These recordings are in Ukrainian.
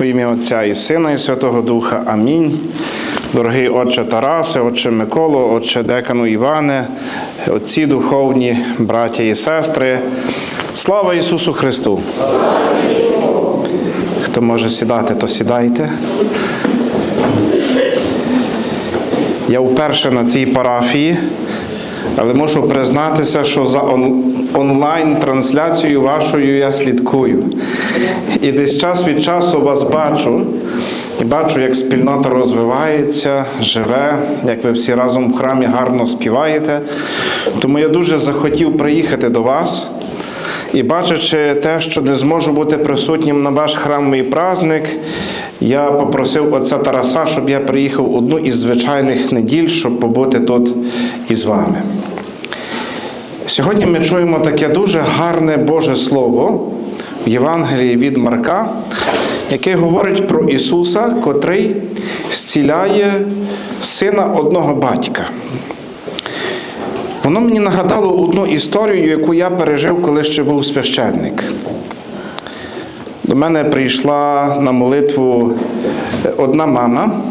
В ім'я Отця і Сина, і Святого Духа. Амінь. Дорогий Отче Тарасе, Отче Миколо, Отче Декану Іване, отці духовні, браття і сестри. Слава Ісусу Христу! Хто може сідати, то сідайте. Я вперше на цій парафії, але мушу признатися, що за онлайн-трансляцією вашою я слідкую. І десь час від часу вас бачу, і бачу, як спільнота розвивається, живе, як ви всі разом в храмі гарно співаєте. Тому я дуже захотів приїхати до вас. І бачачи те, що не зможу бути присутнім на ваш храмовий праздник, я попросив отця Тараса, щоб я приїхав одну із звичайних неділь, щоб побути тут із вами. Сьогодні ми чуємо таке дуже гарне Боже Слово в Євангелії від Марка, яке говорить про Ісуса, котрий зціляє сина одного батька. Воно мені нагадало одну історію, яку я пережив, коли ще був священник. До мене прийшла на молитву одна мама,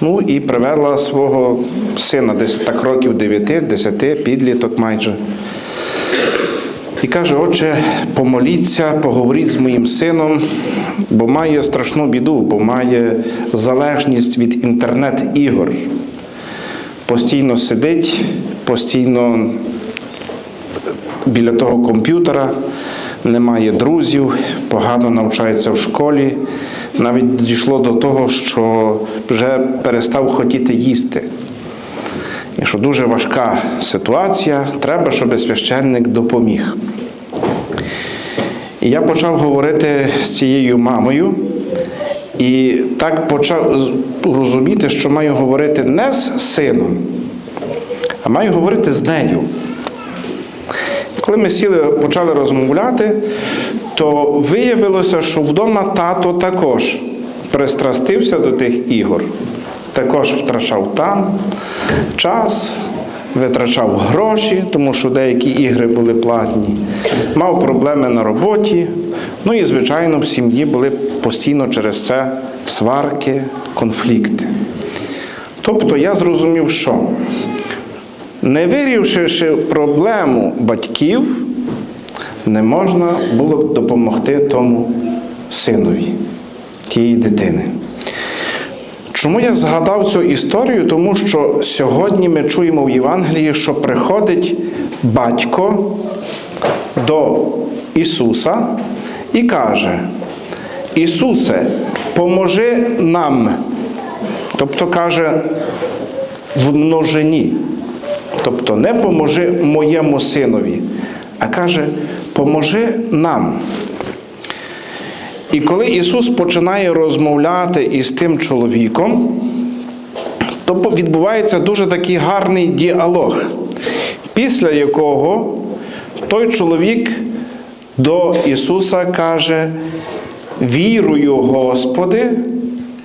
ну і привела свого сина, десь так років 9-10, підліток майже. І каже, отче, помоліться, поговоріть з моїм сином, бо має страшну біду, бо має залежність від інтернет-ігор. Постійно сидить, постійно біля того комп'ютера, немає друзів, погано навчається в школі. Навіть дійшло до того, що вже перестав хотіти їсти. І що дуже важка ситуація, треба, щоб священник допоміг. І я почав говорити з цією мамою, і так почав розуміти, що маю говорити не з сином, а маю говорити з нею. Коли ми сіли, почали розмовляти, то виявилося, що вдома тато також пристрастився до тих ігор. Також втрачав там час, витрачав гроші, тому що деякі ігри були платні, мав проблеми на роботі. Ну і, звичайно, в сім'ї були постійно через це сварки, конфлікти. Тобто я зрозумів, що не вирішивши проблему батьків, не можна було б допомогти тому синові, тієї дитини. Чому я згадав цю історію? Тому що сьогодні ми чуємо в Євангелії, що приходить батько до Ісуса і каже: Ісусе, поможи нам. Тобто каже в множині. Тобто не поможи моєму синові, а каже, поможи нам. І коли Ісус починає розмовляти із тим чоловіком, то відбувається дуже такий гарний діалог, після якого той чоловік до Ісуса каже: Вірую, Господи,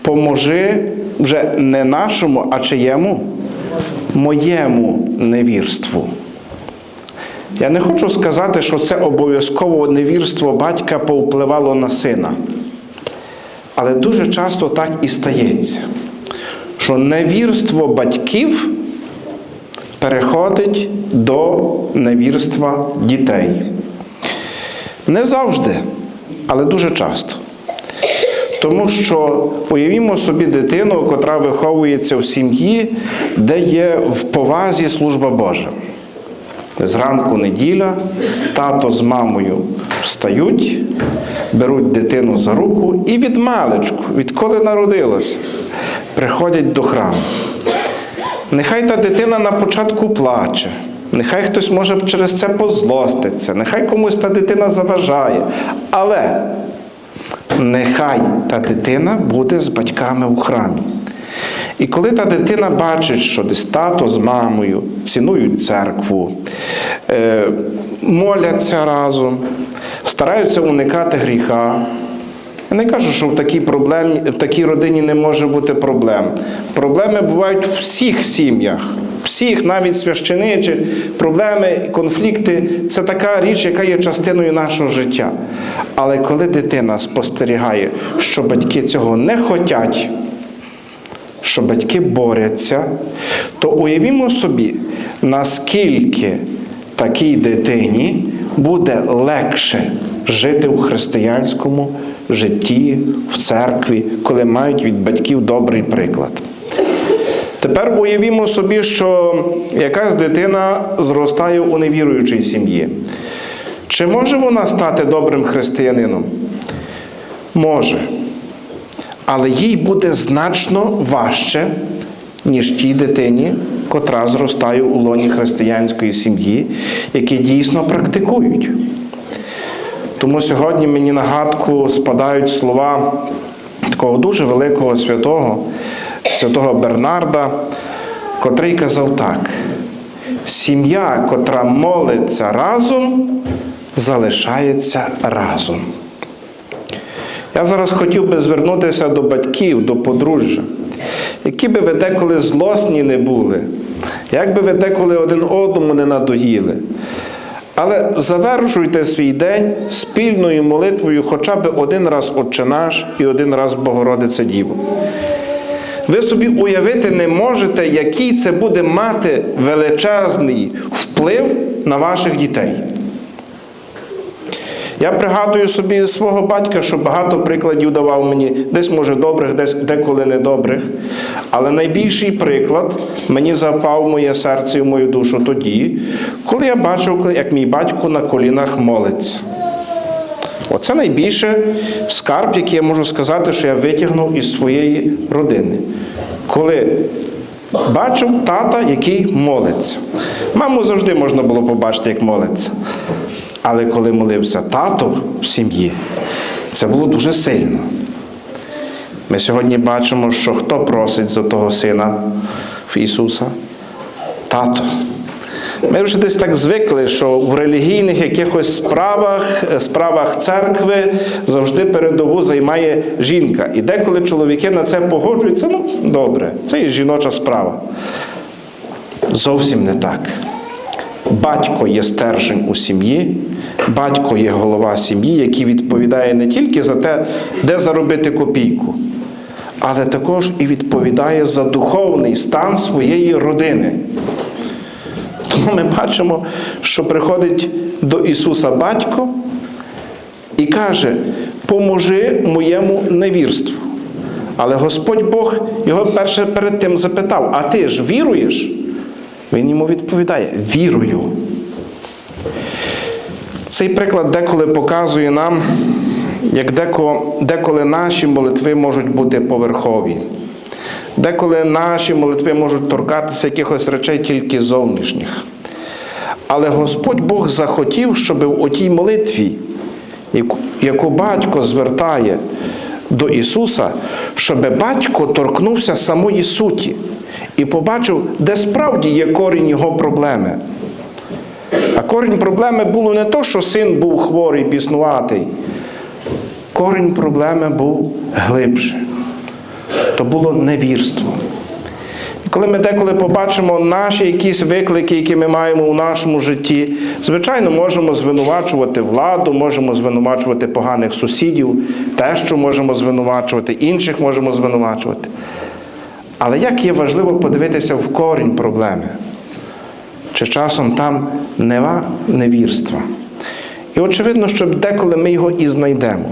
поможи вже не нашому, а чиєму? Моєму невірству. Я не хочу сказати, що це обов'язково невірство батька повпливало на сина. Але дуже часто так і стається, що невірство батьків переходить до невірства дітей. Не завжди, але дуже часто. Тому що уявімо собі дитину, котра виховується в сім'ї, де є в повазі служба Божа. Зранку неділя, тато з мамою встають, беруть дитину за руку і від маличку, відколи народилася, приходять до храму. Нехай та дитина на початку плаче, нехай хтось може через це позлоститься, нехай комусь та дитина заважає. Але нехай та дитина буде з батьками у храмі. І коли та дитина бачить, що десь тато з мамою цінують церкву, е, моляться разом, стараються уникати гріха, Я не кажу, що в такій, проблемі, в такій родині не може бути проблем. Проблеми бувають в всіх сім'ях, всіх, навіть священичих, проблеми, конфлікти це така річ, яка є частиною нашого життя. Але коли дитина спостерігає, що батьки цього не хочуть, що батьки борються, то уявімо собі, наскільки такій дитині буде легше жити в християнському житті, в церкві, коли мають від батьків добрий приклад. Тепер уявімо собі, що якась дитина зростає у невіруючій сім'ї. Чи може вона стати добрим християнином? Може. Але їй буде значно важче, ніж тій дитині, котра зростає у лоні християнської сім'ї, які дійсно практикують. Тому сьогодні мені на гадку спадають слова такого дуже великого святого, святого Бернарда, котрий казав так: сім'я, котра молиться разом, залишається разом. Я зараз хотів би звернутися до батьків, до подружжя, які би ви деколи злосні не були, як би ви деколи один одному не надоїли. Але завершуйте свій день спільною молитвою хоча б один раз Отче наш і один раз Богородице Діво. Ви собі уявити не можете, який це буде мати величезний вплив на ваших дітей. Я пригадую собі свого батька, що багато прикладів давав мені, десь може добрих, десь деколи недобрих. Але найбільший приклад мені запав в моє серце і в мою душу тоді, коли я бачив, як мій батько на колінах молиться. Оце найбільше скарб, який я можу сказати, що я витягнув із своєї родини. Коли бачив тата, який молиться. Маму завжди можна було побачити, як молиться. Але коли молився тато в сім'ї, це було дуже сильно. Ми сьогодні бачимо, що хто просить за того сина в Ісуса? Тато. Ми вже десь так звикли, що в релігійних якихось справах, справах церкви завжди передову займає жінка. І деколи чоловіки на це погоджуються, ну добре, це є жіноча справа. Зовсім не так. Батько є стержень у сім'ї, батько є голова сім'ї, який відповідає не тільки за те, де заробити копійку, але також і відповідає за духовний стан своєї родини. Тому ми бачимо, що приходить до Ісуса батько і каже: поможи моєму невірству. Але Господь Бог його перше перед тим запитав: А ти ж віруєш? Він йому відповідає: вірую. Цей приклад деколи показує нам, як деколи наші молитви можуть бути поверхові. Деколи наші молитви можуть торкатися якихось речей тільки зовнішніх. Але Господь Бог захотів, щоб у тій молитві, яку батько звертає до Ісуса, щоб батько торкнувся самої суті і побачив, де справді є корінь його проблеми. А корінь проблеми було не то, що син був хворий, біснуватий. Корінь проблеми був глибше. То було невірство. Коли ми деколи побачимо наші якісь виклики, які ми маємо у нашому житті, звичайно, можемо звинувачувати владу, можемо звинувачувати поганих сусідів, те, що можемо звинувачувати, інших можемо звинувачувати. Але як є важливо подивитися в корінь проблеми, чи часом там нева невірства. І очевидно, що деколи ми його і знайдемо.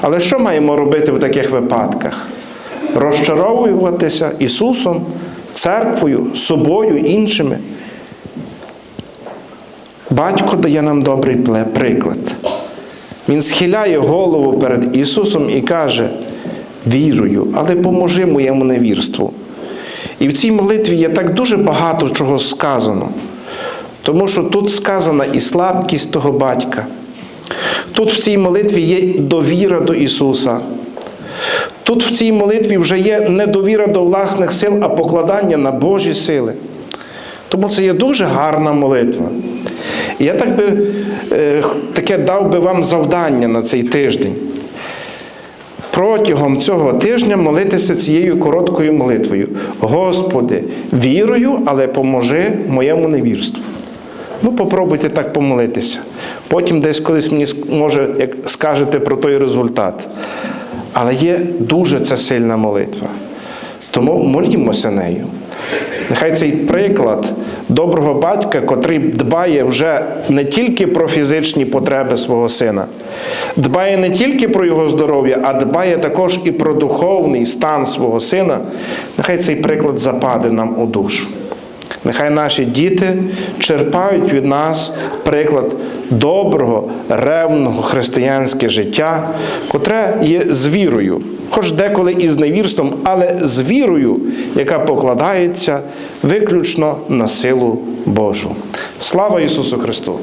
Але що маємо робити в таких випадках? Розчаровуватися Ісусом, церквою, собою, іншими. Батько дає нам добрий приклад. Він схиляє голову перед Ісусом і каже: Вірую, але поможи моєму невірству. І в цій молитві є так дуже багато чого сказано. Тому що тут сказана і слабкість того батька. Тут в цій молитві є довіра до Ісуса. Тут в цій молитві вже є не довіра до власних сил, а покладання на Божі сили. Тому це є дуже гарна молитва. І я так би е, таке дав би вам завдання на цей тиждень. протягом цього тижня молитися цією короткою молитвою. Господи, вірую, але поможи моєму невірству. Ну, попробуйте так помолитися. Потім десь колись мені може, як скажете про той результат. Але є дуже це сильна молитва. Тому молімося нею. Нехай цей приклад доброго батька, котрий дбає вже не тільки про фізичні потреби свого сина, дбає не тільки про його здоров'я, а дбає також і про духовний стан свого сина. Нехай цей приклад западе нам у душу. Нехай наші діти черпають від нас приклад доброго, ревного християнське життя, котре є з вірою, хоч деколи і з невірством, але з вірою, яка покладається виключно на силу Божу. Слава Ісусу Христу!